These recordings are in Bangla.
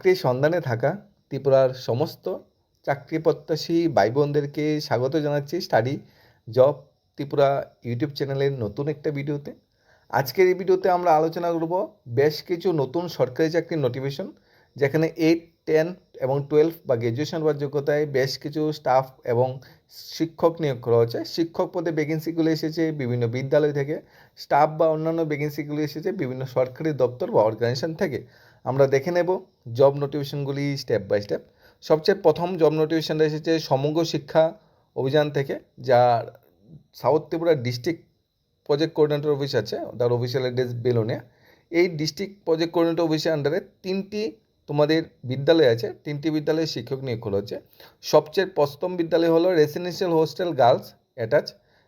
চাকরির সন্ধানে থাকা ত্রিপুরার সমস্ত চাকরি প্রত্যাশী ভাই বোনদেরকে স্বাগত জানাচ্ছি স্টাডি জব ত্রিপুরা ইউটিউব চ্যানেলের নতুন একটা ভিডিওতে। আজকের এই ভিডিওতে আমরা আলোচনা করব বেশ কিছু নতুন সরকারি চাকরির নোটিফিকেশন, যেখানে এইট, টেন এবং টুয়েলভ বা গ্র্যাজুয়েশন বা যোগ্যতায় বেশ কিছু স্টাফ এবং শিক্ষক নিয়োগ করা হচ্ছে। শিক্ষক পদে ভ্যাকেন্সিগুলো এসেছে বিভিন্ন বিদ্যালয় থেকে, স্টাফ বা অন্যান্য ভ্যাকেন্সিগুলো এসেছে বিভিন্ন সরকারি দপ্তর বা অর্গানাইজেশন থেকে। আমরা দেখে নেব জব নোটিফিকেশনগুলি স্টেপ বাই স্টেপ সবচেয়ে প্রথম জব নোটিফিকেশনটা এসেছে সমগ্র শিক্ষা অভিযান থেকে, যা south Tripura district project coordinator office আছে, তার অফিসিয়াল অ্যাড্রেস বেলুনিয়া এই ডিস্ট্রিক্ট প্রজেক্ট কোঅর্ডিনেটর অফিসের আন্ডারে তিনটি তোমাদের বিদ্যালয় আছে, তিনটি বিদ্যালয়ে শিক্ষক নিয়োগ করা হচ্ছে। সবচেয়ে প্রথম বিদ্যালয় হলো রেসিডেন্সিয়াল হোস্টেল গার্লস অ্যাটাচ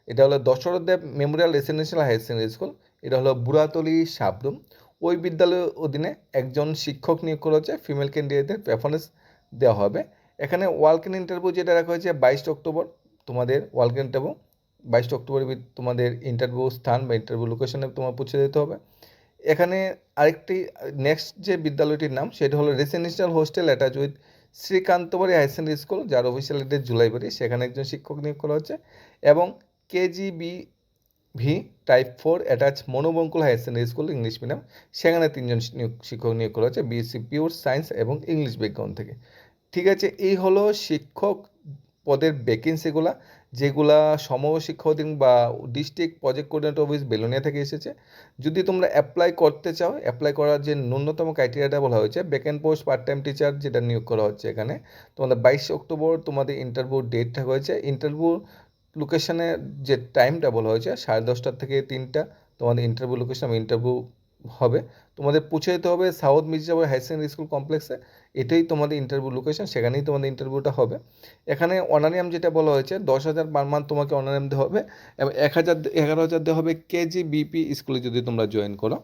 এটা হলো Dasharath Deb memorial residential higher secondary school এটা হলো বুড়াতলি সাবরুম। ওই বিদ্যালয়ের অধীনে একজন শিক্ষক নিয়োগ করা হচ্ছে ফিমেল ক্যান্ডিডেটদের প্রেফারেন্স দেওয়া হবে। এখানে ওয়ালকেন ইন্টারভিউ যেটা রাখা হয়েছে বাইশ অক্টোবর, তোমাদের ওয়ালকেন ইন্টারভিউ বাইশে অক্টোবরে তোমাদের ইন্টারভিউ স্থান বা ইন্টারভিউ লোকেশনে তোমার পৌঁছে দিতে হবে। এখানে আরেকটি নেক্সট যে বিদ্যালয়টির নাম, সেটা হলো residential hostel attach with Srikantabari higher secondary school যার অফিসিয়াল ডেট জুলাই বাড়ি, সেখানে একজন শিক্ষক নিয়োগ করা হচ্ছে এবং KGB V type four attach Manubankul higher secondary school English medium সেখানে তিনজন শিক্ষক নিয়োগ করা হচ্ছে বিএসসি পিওর সায়েন্স এবং ইংলিশ ব্যাকগ্রাউন্ড থেকে। ঠিক আছে, এই হলো শিক্ষক পদের ভ্যাকেন্সিগুলা যেগুলা সময় শিক্ষক বা district project coordinator office Belonia থেকে এসেছে। যদি তোমরা অ্যাপ্লাই করতে চাও অ্যাপ্লাই করার যে ন্যূনতম ক্রাইটেরিয়াটা বলা হয়েছে vacant post part time teacher যেটা নিয়োগ করা হচ্ছে এখানে, তোমাদের বাইশে অক্টোবর তোমাদের ইন্টারভিউ ডেটটা হয়েছে। ইন্টারভিউ লোকেশনে যে টাইমটা বলা হয়েছে, সাড়ে দশটার থেকে তিনটা, তোমাদের ইন্টারভিউ লোকেশন ইন্টারভিউ হবে। তোমাদের পৌঁছে যেতে হবে south Mirzapur higher secondary school কমপ্লেক্সে এটাই তোমাদের ইন্টারভিউ লোকেশন সেখানেই তোমাদের ইন্টারভিউটা হবে। এখানে অনারিয়াম যেটা বলা হয়েছে, দশ হাজার পার মান্থ তোমাকে অনারিয়াম দেওয়া হবে। এবং এক হাজার, এগারো হাজার দেওয়া হবে কেজি বিপি স্কুলে যদি তোমরা জয়েন করো।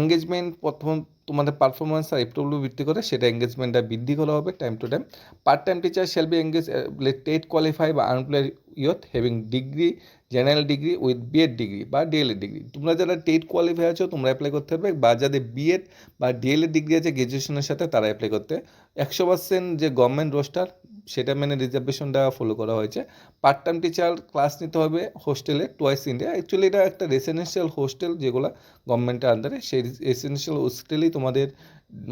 এঙ্গেজমেন্ট প্রথম তোমাদের পারফরমেন্স আর এফডব্লিউ ভিত্তি করে সেটা এঙ্গেজমেন্টটা বৃদ্ধি করা হবে time to time part time teacher shall be engage TET qualify বা unemployed youth having degree general degree with BEd degree বা ডিএলএড ডিগ্রি তোমরা যারা টেট কোয়ালিফাই আছো, তোমরা অ্যাপ্লাই করতে পারবে বা যাদের বিএড বা ডিএলএড ডিগ্রি আছে গ্র্যাজুয়েশনের সাথে তারা অ্যাপ্লাই করতে। একশো পার্সেন্ট যে গভর্নমেন্ট রোস্টার সেটা মেনে রিজার্ভেশনটা ফলো করা হয়েছে। পার্ট টাইম টিচার ক্লাস নিতে হবে হোস্টেলে টোয়াইস ইন্ডিয়া অ্যাকচুয়ালি এটা একটা রেসিডেন্সিয়াল হোস্টেল যেগুলো গভর্নমেন্টের আন্ডারে সেই রেসিডেন্সিয়াল হোস্টেলেই তোমাদের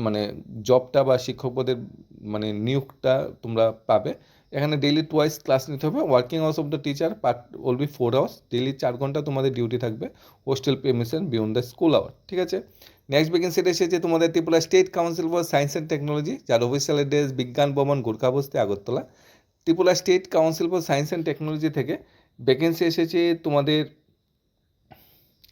মানে জবটা বা শিক্ষক পদের মানে নিয়োগটা তোমরা পাবে। এখানে ডেইলি টুয়াইস ক্লাস নিতে হবে। Working hours of the teacher part will be four hours daily চার ঘণ্টা তোমাদের ডিউটি থাকবে। Hostel permission beyond the school hour ঠিক আছে? নেক্সট ভ্যাকেন্সিটা এসেছে তোমাদের Tripura state council for science and technology যার official address Bigyan Bhavan Gorkhabasti, Agartala. Tripura state council for science and technology থেকে ভ্যাকেন্সি এসেছে তোমাদের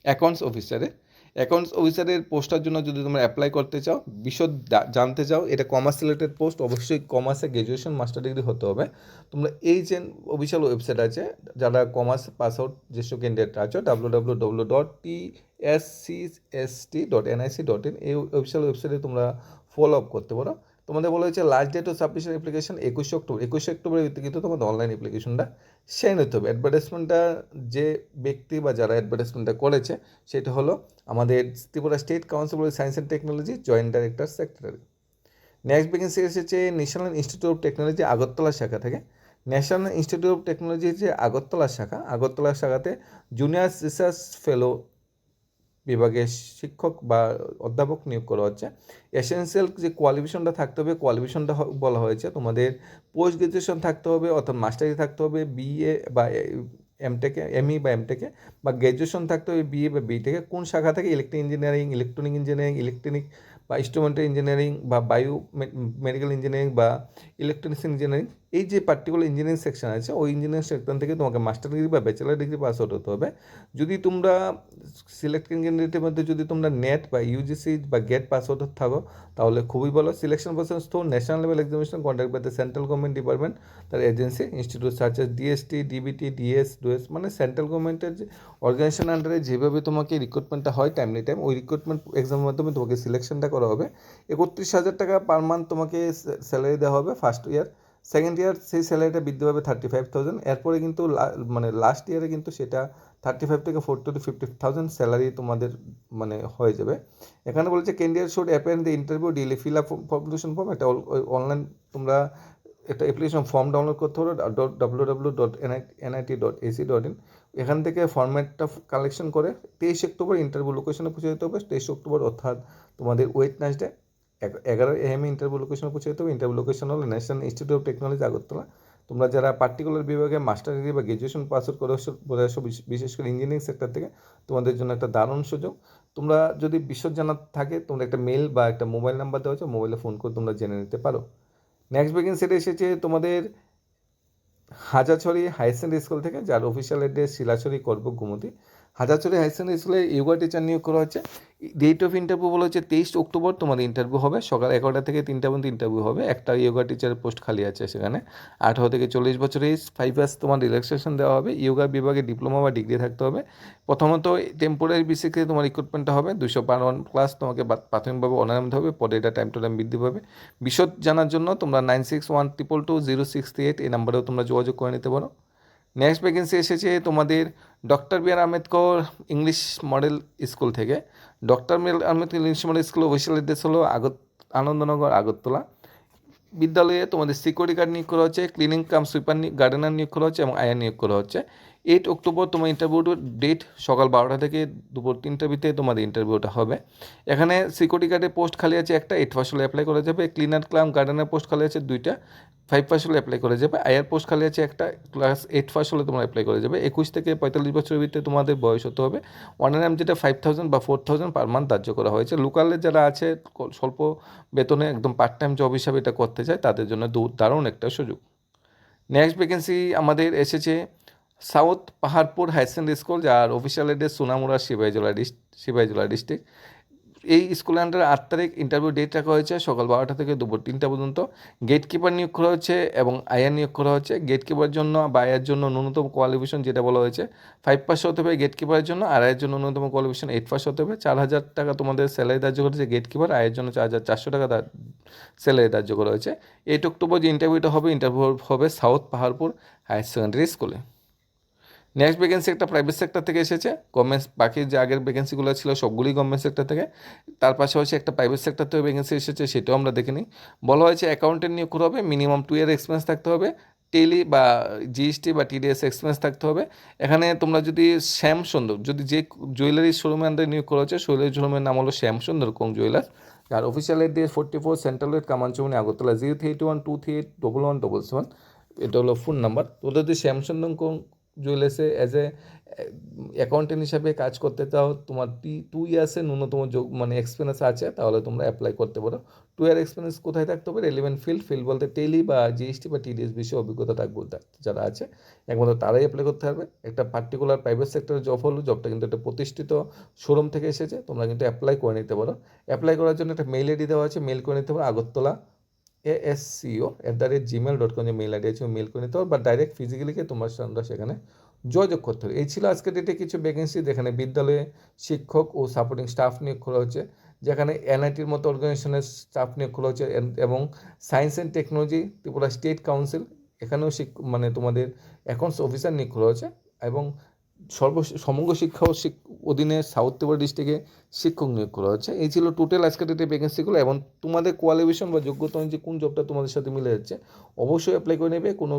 অ্যাকাউন্টস অফিসারে অ্যাকাউন্টস অফিসারের পোস্টার জন্য যদি তোমরা অ্যাপ্লাই করতে চাও, বিশদ জানতে চাও, এটা কমার্স রিলেটেড পোস্ট অবশ্যই কমার্সে গ্র্যাজুয়েশন মাস্টার ডিগ্রি হতে হবে। তোমরা এই যে অফিসিয়াল ওয়েবসাইট আছে, যারা কমার্স পাস আউট যেসব ক্যান্ডিডেট আছো W W W dot T S C S T dot NIC dot in এই অফিসিয়াল ওয়েবসাইটে তোমরা ফলো আপ করতে পারো। তোমাদের বলা হয়েছে last date of submission application একুশে অক্টোবর। একুশে অক্টোবরের ভিত্তি কিন্তু তোমাদের অনলাইন অ্যাপ্লিকেশনটা সেরে নিতে হবে অ্যাডভার্টাইজমেন্টটা যে ব্যক্তি বা যারা অ্যাডভার্টাইজমেন্টটা করেছে, সেটা হলো আমাদের Tripura state council of science and technology joint director secretary next vacancy এসেছে national institute of technology Agartala শাখা থেকে। ন্যাশনাল ইনস্টিটিউট অফ টেকনোলজির যে আগরতলা শাখা। আগরতলা শাখাতে জুনিয়র রিসার্চ ফেলো বিভাগের শিক্ষক বা অধ্যাপক নিয়োগ করা হচ্ছে। এসেন্সিয়াল যে কোয়ালিফিকেশনটা থাকতে হবে কোয়ালিফিকেশনটা বলা হয়েছে। তোমাদের পোস্ট গ্রাজুয়েশন থাকতে হবে অর্থাৎ মাস্টারি থাকতে হবে বিএ বা এমটেকে এমই বা এমটেকে বা গ্র্যাজুয়েশন থাকতে হবে বিএ বা বিটেকে কোন শাখা থেকে? Electric engineering electronic engineering electronic বা ইনস্ট্রুমেন্টাল ইঞ্জিনিয়ারিং বা বায়ো মেডিকেল ইঞ্জিনিয়ারিং বা ইলেকট্রনিক্স ইঞ্জিনিয়ারিং এই যে পার্টিকুলার ইঞ্জিনিয়ারিং সেকশন আছে, ওই ইঞ্জিনিয়ারিং সেকশন থেকে তোমাকে মাস্টার ডিগ্রি বা ব্যাচেলার ডিগ্রি পাস আউট হতে হবে। যদি তোমরা সিলেক্ট ক্যান্ডিডেটের মধ্যে যদি তোমরা নেট বা ইউজিসি বা গেট পাস আউট থাকো, তাহলে খুবই ভালো। সিলেকশন প্রসেস তো national level examination conduct by the central government department তার agency institute searches DST DBT DS ডুএস মানে সেন্ট্রাল গভর্নমেন্টের যে অর্গানাইজেশন আন্ডারে যেভাবে তোমাকে রিক্রুটমেন্টটা হয় টাইমলি টাইম ওই রিক্রুটমেন্ট এক্সামের মাধ্যমে তোমাকে সিলেকশনটা করা হবে। একত্রিশ হাজার টাকা পার মান্থ তোমাকে স্যালারি দেওয়া হবে ফার্স্ট ইয়ার সেকেন্ড ইয়ার সেই স্যালারিটা বৃদ্ধি পাবে থার্টি ফাইভ থাউজেন্ড এরপরে কিন্তু মানে লাস্ট ইয়ারে কিন্তু সেটা থার্টি ফাইভ থেকে forty two fifty thousand salary তোমাদের মানে হয়ে যাবে। এখানে বলেছে candidate should append the interview duly fill up formulation form একটা অনলাইন তোমরা একটা অ্যাপ্লিকেশন ফর্ম ডাউনলোড করতে পারো W W dot NIT dot AC dot in এখান থেকে ফর্ম্যাটটা কালেকশন করে, তেইশ অক্টোবর ইন্টারভিউ লোকেশনে পৌঁছে যেতে হবে। তেইশ অক্টোবর অর্থাৎ তোমাদের ওয়েটনেসডে এগারো এম ইন্টারভিউ লোকেশনে পৌঁছে যেতে ইন্টারভিউ লোকেশন হলো national institute of technology Agartala. তোমরা যারা পার্টিকুলার বিভাগে মাস্টার ডিগ্রি বা গ্র্যাজুয়েশন পাস আউট করে আসো- বিশ- বিশেষ করে ইঞ্জিনিয়ারিং সেক্টর থেকে, তোমাদের জন্য একটা দারুণ সুযোগ। তোমরা যদি বিশ্বর জানা থাকে, তোমরা একটা মেল বা একটা মোবাইল নাম্বার দেওয়া হচ্ছে মোবাইলে ফোন করে তোমরা জেনে নিতে পারো। নেক্সট ভ্যাকেন্সিটা এসেছে তোমাদের হাজারছড়ি হাই সেকেন্ডারি স্কুল থেকে, যার official address Shilachhari Karbook Gomati. High secondary স্কুলে ইয়োগা টিচার নিয়োগ করা হচ্ছে। ডেট অফ ইন্টারভিউ বলা হচ্ছে তেইশ অক্টোবর, তোমাদের ইন্টারভিউ হবে। সকাল এগারোটা থেকে তিনটা পর্যন্ত ইন্টারভিউ হবে। একটা ইয়োগা টিচার পোস্ট খালি আছে সেখানে। আঠারো থেকে চল্লিশ বছর এজ ফাইভ ইয়ার্স তোমার রিল্যাক্সেশন দেওয়া হবে। ইয়োগা বিভাগে ডিপ্লোমা বা ডিগ্রি থাকতে হবে। প্রথমত টেম্পোরারি বেসিসে তোমার রিক্রুটমেন্টটা হবে। দুশো পার ওয়ান ক্লাস তোমাকে প্রাথমিকভাবে অনারাম হবে পরে এটা টাইম টু টাইম বৃদ্ধি পাবে। বিশদ জানার জন্য তোমরা nine six one triple two zero six eight এই নাম্বারেও তোমরা যোগাযোগ করে নিতে পারো। নেক্সট ভ্যাকেন্সি এসেছে তোমাদের doctor B R Ambedkar English model school থেকে। Doctor B R Ambedkar English model school official address হলো আগত, আনন্দনগর, আগরতলা। বিদ্যালয়ে তোমাদের সিকিউরিটি গার্ড নিয়োগ করা হচ্ছে ক্লিনিং কাম সুইপার গার্ডেনার নিয়োগ করা হচ্ছে এবং আয়া নিয়োগ করা হচ্ছে। এইট অক্টোবর তোমার ইন্টারভিউর ডেট সকাল বারোটা থেকে দুপুর তিনটার ভিতরে তোমাদের ইন্টারভিউটা হবে। এখানে সিকিউরিটি গার্ডের পোস্ট খালি আছে একটা এইট ফার্স্ট অ্যাপ্লাই করা যাবে ক্লিনার ক্লাম গার্ডেনের পোস্ট খালি আছে দুইটা ফাইভ হলে অ্যাপ্লাই করা যাবে আয়ার পোস্ট খালি আছে একটা ক্লাস এইট ফার্স্ট হলে তোমরা অ্যাপ্লাই করা যাবে। একুশ থেকে পঁয়তাল্লিশ বছরের ভিতরে তোমাদের বয়স হতে হবে। ওয়ান এম যেটা ফাইভ থাউজেন্ড বা ফোর থাউজেন্ড পার মান্থ ধার্য করা হয়েছে। লোকালে যারা আছে স্বল্প বেতনে একদম পার্ট টাইম জব হিসাবে এটা করতে চায়, তাদের জন্য দারুণ একটা সুযোগ। নেক্সট ভ্যাকেন্সি আমাদের এসেছে south Paharpur high secondary school, যার official address Sonamura dist Sepahijala district এই স্কুলের আন্ডারে আট তারিখ ইন্টারভিউ ডেট রাখা হয়েছে সকাল বারোটা থেকে দুপুর তিনটা পর্যন্ত। গেট কিপার নিয়োগ করা হয়েছে এবং আয়ার নিয়োগ করা হচ্ছে গেট কিপার জন্য বা আয়ের জন্য ন্যূনতম কোয়ালিফিকেশন যেটা বলা হয়েছে ফাইভ পাস হতে হবে গেট কিপারের জন্য আর আয়ের জন্য ন্যূনতম কোয়ালিফিকেশন এইট পাস হতে হবে। চার হাজার টাকা তোমাদের স্যালারি ধার্য করেছে গেট কিপার আয়ের জন্য চার হাজার চারশো টাকা স্যালারি ধার্য করা হয়েছে। এইট অক্টোবর যে ইন্টারভিউটা হবে ইন্টারভিউ হবে সাউথ পাহাড়পুর হায়ার সেকেন্ডারি স্কুলে। নেক্সট ভ্যাকেন্সি একটা প্রাইভেট সেক্টর থেকে এসেছে গভর্নমেন্ট বাকি যে আগের ভ্যাকেন্সিগুলো ছিল সবগুলোই গভর্নমেন্ট সেক্টর থেকে। তার পাশাপাশি একটা প্রাইভেট সেক্টর থেকে ভ্যাকেন্সি এসেছে, সেটাও আমরা দেখে নিই বলা হয়েছে অ্যাকাউন্টেন্ট নিয়োগ করা হবে মিনিমাম টু ইয়ার এক্সপিরিয়েন্স থাকতে হবে টেলি বা জিএসটি বা টিডিএস এক্সপিরিয়েন্স থাকতে হবে। এখানে তোমরা যদি শ্যাম সুন্দর যদি যে জুয়েলারি শোরুমের আন্ডারে নিয়োগ করা হচ্ছে জুয়েলারি শোরুমের নাম হলো শ্যাম সুন্দর কোং জুয়েলার্স আর official address forty four central road Kamanchamani Agartala zero three eight one two three eight double one double seven এটা হলো ফোন নাম্বার তোমরা যদি শ্যামসুন্দর কোং জুয়েলার্সে অ্যাজ এ অ্যাকাউন্টেন্ট হিসাবে কাজ করতে চাও, তোমার টি টু ইয়ার্সের ন্যূনতম যোগ মানে এক্সপিরিয়েন্স আছে, তাহলে তোমরা অ্যাপ্লাই করতে পারো। টু ইয়ার এক্সপিরিয়েন্স কোথায় থাকতে হবে? রেলিভেন্ট ফিল্ড ফিল্ড বলতে টেলি বা জিএসটি বা টিডিএস বিষয়ে অভিজ্ঞতা থাকবে যারা আছে। একমাত্র তারাই অ্যাপ্লাই করতে পারবে। একটা পার্টিকুলার প্রাইভেট সেক্টরের জব হলো জবটা কিন্তু একটা প্রতিষ্ঠিত শোরুম থেকে এসেছে, তোমরা কিন্তু অ্যাপ্লাই করে নিতে পারো। অ্যাপ্লাই করার জন্য একটা মেল আইডি দেওয়া আছে মেল করে নিতে পারো, Agartala ASCO at the rate gmail dot com যে মেল আইডি আছে মেল করে নিতে পারো বা ডাইরেক্ট ফিজিক্যালি গিয়ে তোমার সঙ্গে সেখানে যোগাযোগ করতে হবে। এই ছিল আজকের ডেটে কিছু ভ্যাকেন্সি যেখানে বিদ্যালয়ে শিক্ষক ও সাপোর্টিং স্টাফ নিয়োগ করা হচ্ছে, যেখানে এনআইটির মতো অর্গানাইজেশনের স্টাফ নিয়োগ করা হচ্ছে এবং science and technology Tripura state council এখানেও শিক মানে তোমাদের অ্যাকাউন্টস অফিসার নিয়োগ করা হচ্ছে, এবং সর্ব সমগ্র শিক্ষা ও অধীনে সাউথ ত্রিপুরা ডিস্ট্রিক্টে শিক্ষক নিয়োগ করা হচ্ছে। এই ছিল টোটাল আজকের ডেটে ভ্যাকেন্সিগুলো এবং তোমাদের কোয়ালিফিকেশন বা যোগ্যতা অনুযায়ী কোন জবটা তোমাদের সাথে মিলে যাচ্ছে, অবশ্যই অ্যাপ্লাই করে নেবে। কোনো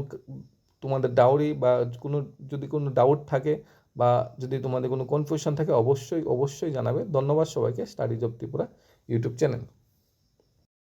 তোমাদের ডাউরি বা কোনো, যদি কোনো ডাউট থাকে বা যদি তোমাদের কোনো কনফিউশন থাকে, অবশ্যই অবশ্যই জানাবে। ধন্যবাদ সবাইকে। Study job Tripura YouTube channel